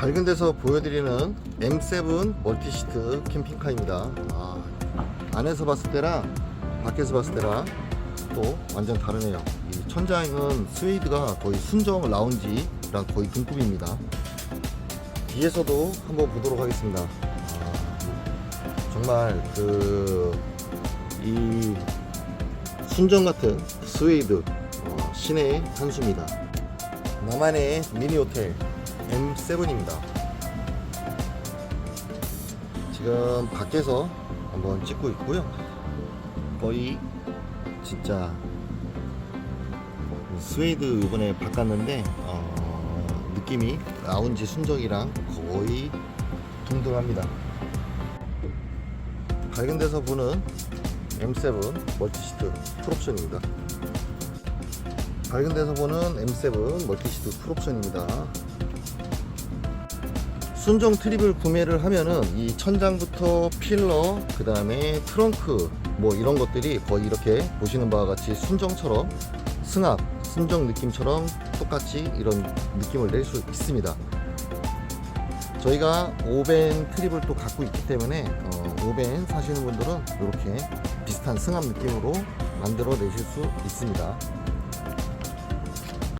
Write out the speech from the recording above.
밝은 데서 보여드리는 M7 멀티시트 캠핑카입니다. 아, 안에서 봤을 때랑 밖에서 봤을 때랑 또 완전 다르네요. 이 천장은 스웨이드가 거의 순정 라운지랑 거의 동급입니다. 뒤에서도 한번 보도록 하겠습니다. 아, 정말 그 이 순정 같은 스웨이드 어, 신의 한 수입니다. 나만의 미니 호텔 M7입니다. 지금 밖에서 한번 찍고 있고요. 거의 진짜 스웨이드 이번에 바꿨는데 어, 느낌이 라운지 순정이랑 거의 동등합니다. 밝은 데서 보는 M7 멀티시트 풀옵션입니다. 밝은 데서 보는 M7 멀티시트 풀옵션입니다. 순정 트립을 구매를 하면은 이 천장부터 필러, 그 다음에 트렁크 뭐 이런 것들이 거의 이렇게 보시는 바와 같이 순정처럼 승합, 순정 느낌처럼 똑같이 이런 느낌을 낼 수 있습니다. 저희가 오벤 트립을 또 갖고 있기 때문에 어, 오벤 사시는 분들은 이렇게 비슷한 승합 느낌으로 만들어 내실 수 있습니다.